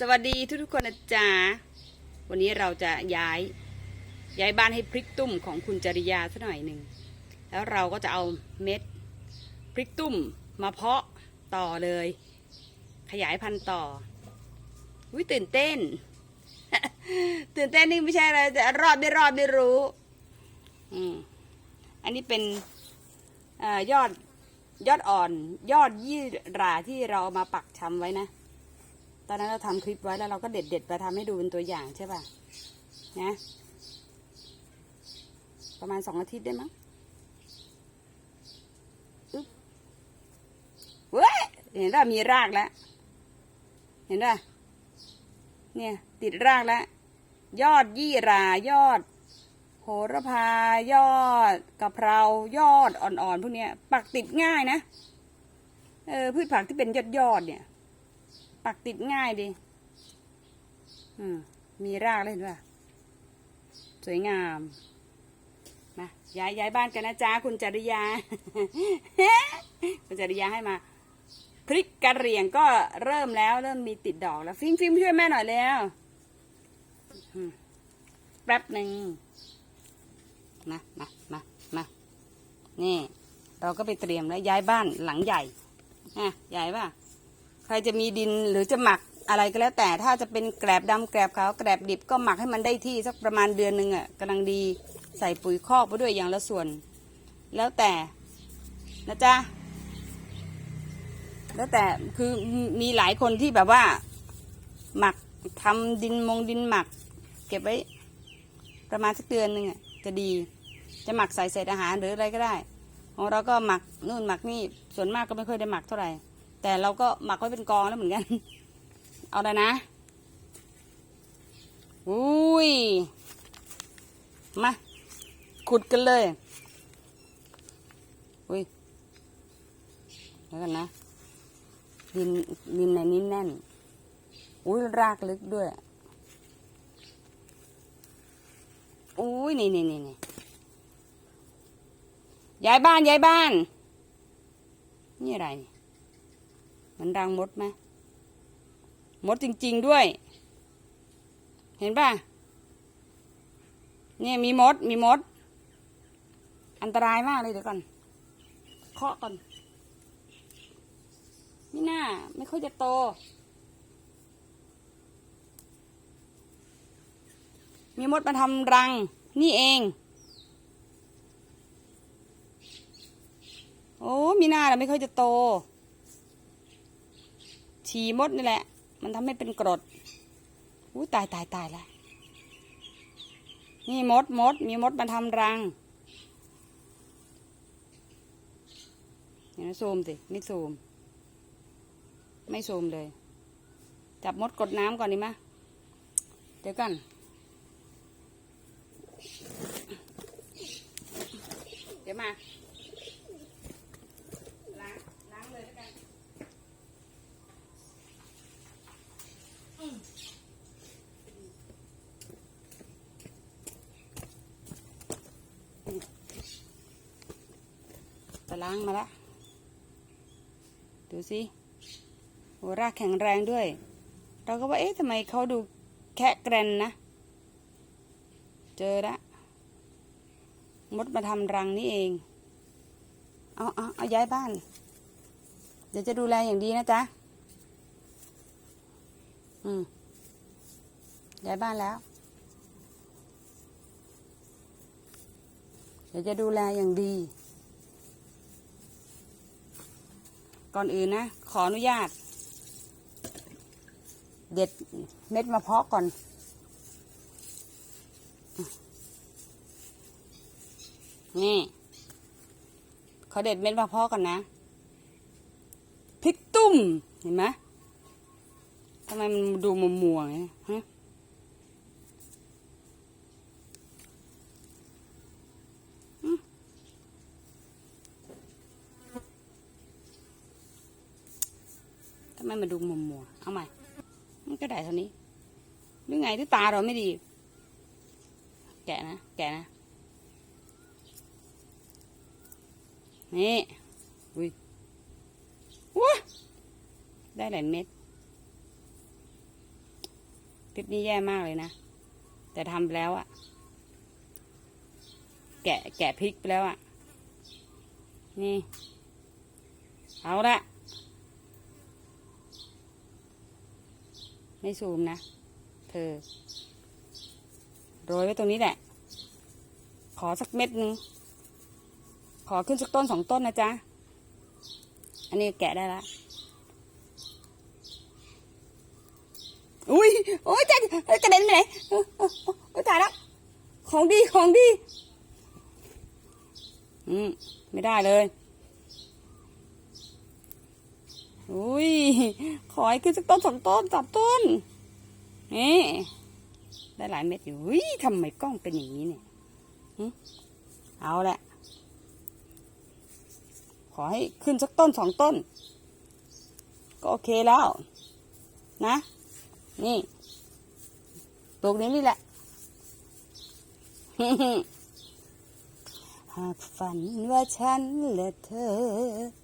สวัสดีทุกทุกๆคนนะจ๊ะวันนี้เราจะย้าย ย้ายบ้านให้พริกตุ้มของคุณจริยาสักหน่อยหนึ่งแล้วเราก็จะเอาเม็ดพริกตุ้มมาเพาะต่อเลย ขยายพันธุ์ต่อวิตื่นเต้น ตื่นเต้นนี่ไม่ใช่อะไรแต่รอดไม่รอดไม่รู้อืมอันนี้เป็นอยอดยอดอ่อน ยอดยี่ราที่เราเอามาปักชำไว้นะ ตอนนั้นเราทำคลิปไว้แล้วเราก็เด็ดเด็ดไปทำให้ดูเป็นตัวอย่างใช่ป่ะนะประมาณสองอาทิตย์ได้มั้งอึ๊บเว้ยเห็นว่ามีรากแล้ว เห็นป่ะเนี่ย ติดรากแล้ว ยอดยี่รายอด โหระพายอดกะเพรายอดอ่อนๆพวกเนี้ยปักติดง่ายนะเออพืชผักที่เป็นยอดยอดๆเนี่ย ปักติดง่ายดีอืมมีรากเลยเห็นป่ะสวยงามมาย้ายย้ายบ้านกันนะจ๊ะคุณจริยา คุณจริยาให้มาพริกกระเหรี่ยงก็เริ่มแล้วเริ่มมีติดดอกแล้ว ฟิล์มฟิล์มช่วยแม่หน่อยแล้วแป๊บหนึ่งมามามามานี่ เราก็ไปเตรียมแล้วย้ายบ้านหลังใหญ่อะใหญ่ป่ะ ใครจะมีดินหรือจะหมักอะไรก็แล้วแต่ถ้าจะเป็นแกลบดำแกลบขาวแกลบดิบก็หมักให้มันได้ที่สักประมาณเดือนหนึ่งอะกำลังดีใส่ปุ๋ยคอกไปด้วยอย่างละส่วน แล้วแต่นะจ๊ะแล้วแต่คือมีหลายคนที่แบบว่า หมักทำดินมงดินหมัก เก็บไว้ ประมาณสักเดือนหนึ่งอะจะดี จะหมักใส่เศษอาหารหรืออะไรก็ได้ ของเราก็หมักนู่นหมักนี่ส่วนมากก็ไม่ค่อยได้หมักเท่าไหร่ แต่เราก็หมักไว้เป็นกองแล้วเหมือนกัน เอาเลยนะ อุ้ย มา ขุดกันเลย อุ้ยเดี๋ยวกันนะ ดินดินในนี้แน่น อุ้ยรากลึกด้วย อุ้ยนี่นี่นี่นี่ย้ายบ้านย้ายบ้าน นี่อะไรนี่ มันรังมดไหมมดจริง ๆด้วย เห็นป่ะเนี่ยมีมดมีมด อันตรายมากเลยเดี๋ยวก่อนเคาะก่อนนี่น่า ไม่ค่อยจะโตมีมดมาทำรัง นี่เอง โอ้ มีหน้าแล้วไม่ค่อยจะโต ฉี่มดนี่แหละ มันทำให้เป็นกรดอู้ตายตายตายแล้วนี่มดมด มีมดมาทำรังเห็นไหมซูมสิ ไม่ซูม ไม่ซูมเลย จับมดกดน้ำก่อนดีมะเดี๋ยวกันเดี๋ยวมา ล้าง ล้างเลยแล้วกัน ไปล้างมาล้วดูสิโหรากแข็งแรงด้วย เราก็ว่า เอ๊ะทำไมเขาดูแคะแกรนนะ เจอละ มดมาทำรังนี่เอง เอาเอาเอาย้ายบ้าน เดี๋ยวจะดูแลอย่างดีนะจ๊ะ อืม ย้ายบ้านแล้วเดี๋ยวจะดูแลอย่างดี ก่อนอื่นนะ ขออนุญาต เด็ดเม็ดมะพร้าวก่อน นี่ ขอเด็ดเม็ดมะพร้าวก่อนนะพริกตุ้ม เห็นไหมทำไมมันดูมัวมัวไงฮะอืมทำ ไมมันดูมัวมัวเอาใหม่ มันก็ได้เท่านี้หรือไงที่ตาเราไม่ดี แกะนะ แกะนะ นี่ อุ้ยว้าได้หลายเม็ดคลิปนี้แย่มากเลยนะ แต่ทำไปแล้วอะแกะแกะพริกไปแล้วอะนี่ เอาละ ไม่ซูมนะ เธอ โรยไว้ตรงนี้แหละ ขอสักเม็ดนึง ขอขึ้นสักต้นสองต้นนะจ๊ะ อันนี้แกะได้ละ อุ้ยโอ้ยจะกระเด็นไปไหนเออเออเออโอ้ยตายแล้ว ของดีของดี อืม ไม่ได้เลย อุ้ย ขอให้ขึ้นสักต้นสองต้นสามต้นนี่ได้หลายเม็ดอยู่อุ้ยทำไมกล้องเป็นอย่างนี้เนี่ยเอาแหละขอให้ขึ้นสักต้นสองต้น ก็โอเคแล้ว นะ นี่ปลูกนี้นี่แหละหากฝันว่าฉันและเธอ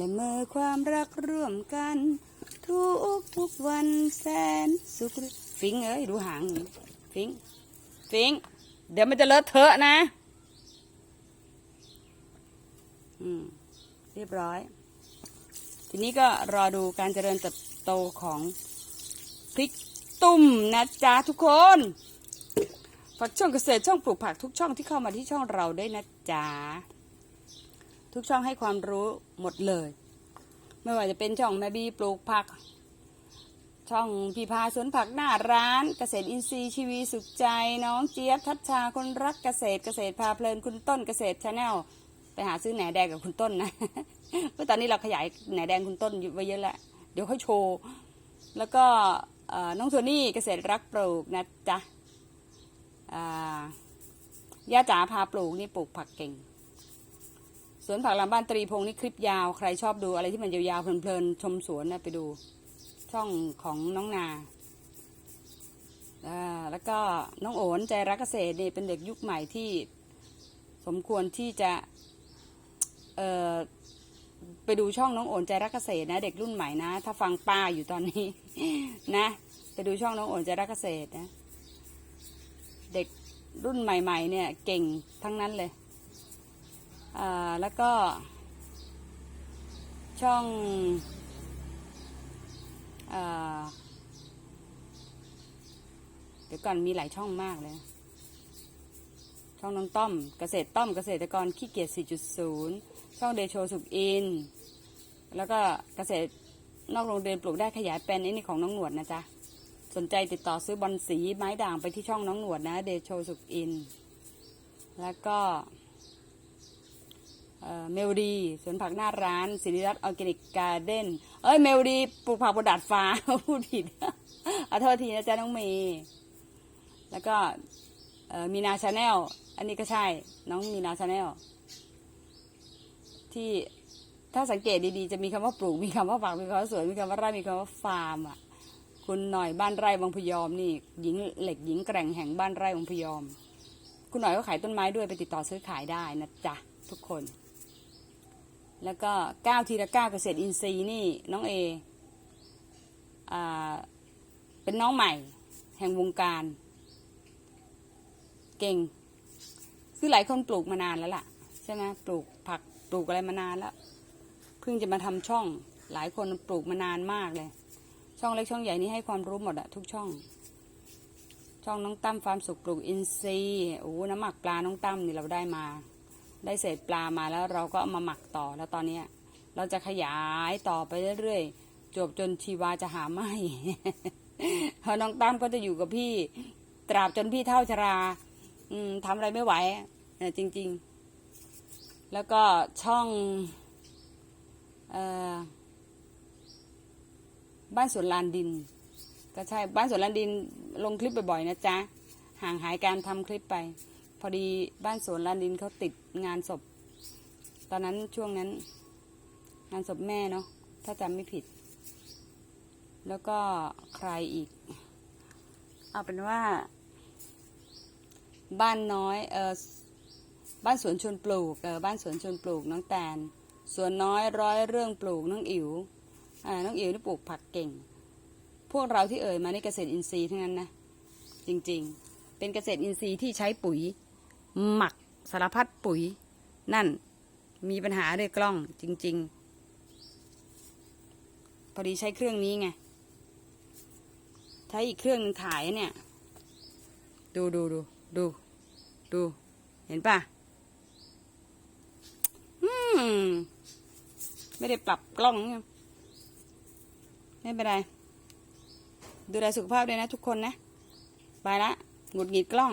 ละเมื่อความรักร่วมกัน ทุกทุกวันแสนสุขฟิงเอ้ยดูหางฟิงฟิงเดี๋ยวมันจะเลอะเทอะนะ อืม เรียบร้อย ทีนี้ก็รอดูการเจริญเติบโตของพริกตุ่มนะจ๊ะทุกคนฝากช่องเกษตรช่องปลูกผักทุกช่องที่เข้ามาที่ช่องเราได้นะจ๊ะ ทุกช่องให้ความรู้หมดเลย ไม่ว่าจะเป็นช่องแม่บีปลูกผัก ช่องพี่พาสวนผักหน้าร้านเกษตรอินทรีย์ชีวีสุขใจ น้องเจี๊ยบทัชชาคนรักเกษตรเกษตรพาเพลินคุณต้นเกษตรชาแนลไปหาซื้อแหนแดงกับคุณต้นนะเพราะตอนนี้เราขยายแหนแดงคุณต้นอยู่ไว้เยอะแล้วเดี๋ยวค่อยโชว์ แล้วก็น้องโทนี่เกษตรรักปลูกนะจ๊ะอ่าย่าจ๋าพาปลูกนี่ปลูกผักเก่ง สวนผักหลังบ้านตรีพงศ์นี่คลิปยาว ใครชอบดูอะไรที่มันยาวๆเพลินๆชมสวนนะไปดู ช่องของน้องนาอ่าแล้วก็น้องโอนใจรักเกษตรนี่เป็นเด็กยุคใหม่ที่สมควรที่จะเอ่อไปดูช่องน้องโอนใจรักเกษตรนะ เด็กรุ่นใหม่นะ ถ้าฟังป้าอยู่ตอนนี้นะไปดูช่องน้องโอนใจรักเกษตรนะ เด็กรุ่นใหม่ ๆ เนี่ย เก่งทั้งนั้นเลย แล้วก็ ช่องอเดี๋ยวก่อนมีหลายช่องมากเลย ช่องน้องต้อม เกษตรต้อมเกษตรกรขี้เกียจ 4.0 ช่องเดโชสุกอิน แล้วก็เกษตรนอกโรงเรียนปลูกได้ขยายเป็นอ้นี่ของน้องหนวดนะจ๊ะสนใจติดต่อซื้อบอลสีไม้ด่างไปที่ช่องน้องหนวดนะ เดโชสุกอิน แล้วก็ เมลดีสวนผักหน้าร้านสิริรัตน์ออร์แกนิกการ์เด้นเอ้ยเมลดีปลูกผักบนดาดฟ้าพูดผิดอโทษทีนะจ๊ะน้องเมย์แล้วก็มีนาชาแนลอันนี้ก็ใช่น้องมีนาชาแนลที่ถ้าสังเกตดีๆ จะมีคำว่าปลูก มีคำว่าผักมีคำว่าสวนมีคำว่าไร่มีคำว่าฟาร์มอะคุณหน่อยบ้านไร่บางพยอมนี่หญิงเหล็กหญิงแกร่งแห่งบ้านไร่บางพยอม คุณหน่อยก็ขายต้นไม้ด้วยไปติดต่อซื้อขายได้นะจ๊ะทุกคน แล้วก็ก้าวทีละก้าวเกษตรอินทรีย์นี่น้องเออ่าเป็นน้องใหม่ แห่งวงการ เก่ง คือหลายคนปลูกมานานแล้วล่ะ ใช่ไหมปลูกผักปลูกอะไรมานานแล้วเพิ่งจะมาทำช่อง หลายคนปลูกมานานมากเลย ช่องเล็กช่องใหญ่นี่ให้ความรู้หมดอะทุกช่อง ช่องน้องตั้มฟาร์มสุขปลูกอินทรีย์โอ้น้ำหมักปลาน้องตั้มนี่เราได้มา ได้เศษปลามาแล้วเราก็เอามาหมักต่อแล้วตอนเนี้ยเราจะขยายต่อไปเรื่อยๆจบจนชีวาจะหาไม่เพราะน้องตั้มก็จะอยู่กับพี่ ตราบจนพี่เท่าชรา อืมทำอะไรไม่ไหวจริง ๆ แล้วก็ช่องเออบ้านสวนลานดิน ก็ใช่บ้านสวนลานดินลงคลิปบ่อยๆนะจ๊ะห่างหายการทำคลิปไป พอดีบ้านสวนลานดินเขาติดงานศพ ตอนนั้นช่วงนั้น งานศพแม่เนาะถ้าจำไม่ผิด แล้วก็ใครอีก เอาเป็นว่า บ้านน้อยเออบ้านสวนชวนปลูกเออบ้านสวนชวนปลูกน้องแตนสวนน้อยร้อยเรื่องปลูกน้องอิ๋วอ่าน้องอิ๋วนี่ปลูกผักเก่ง พวกเราที่เอ่ยมาในเกษตรอินทรีย์ทั้งนั้นนะจริงๆ เป็นเกษตรอินทรีย์ที่ใช้ปุ๋ย หมักสารพัดปุ๋ย นั่นมีปัญหาด้วยกล้องจริง ๆ พอดีใช้เครื่องนี้ไงใช้อีกเครื่องหนึงถ่ายเนี่ย ดูดูดูดูดู เห็นปะอืมไม่ได้ปรับกล้องไม่เป็นไร ดูแลสุขภาพด้วยนะทุกคนนะ ไปละหงุดหงิดกล้อง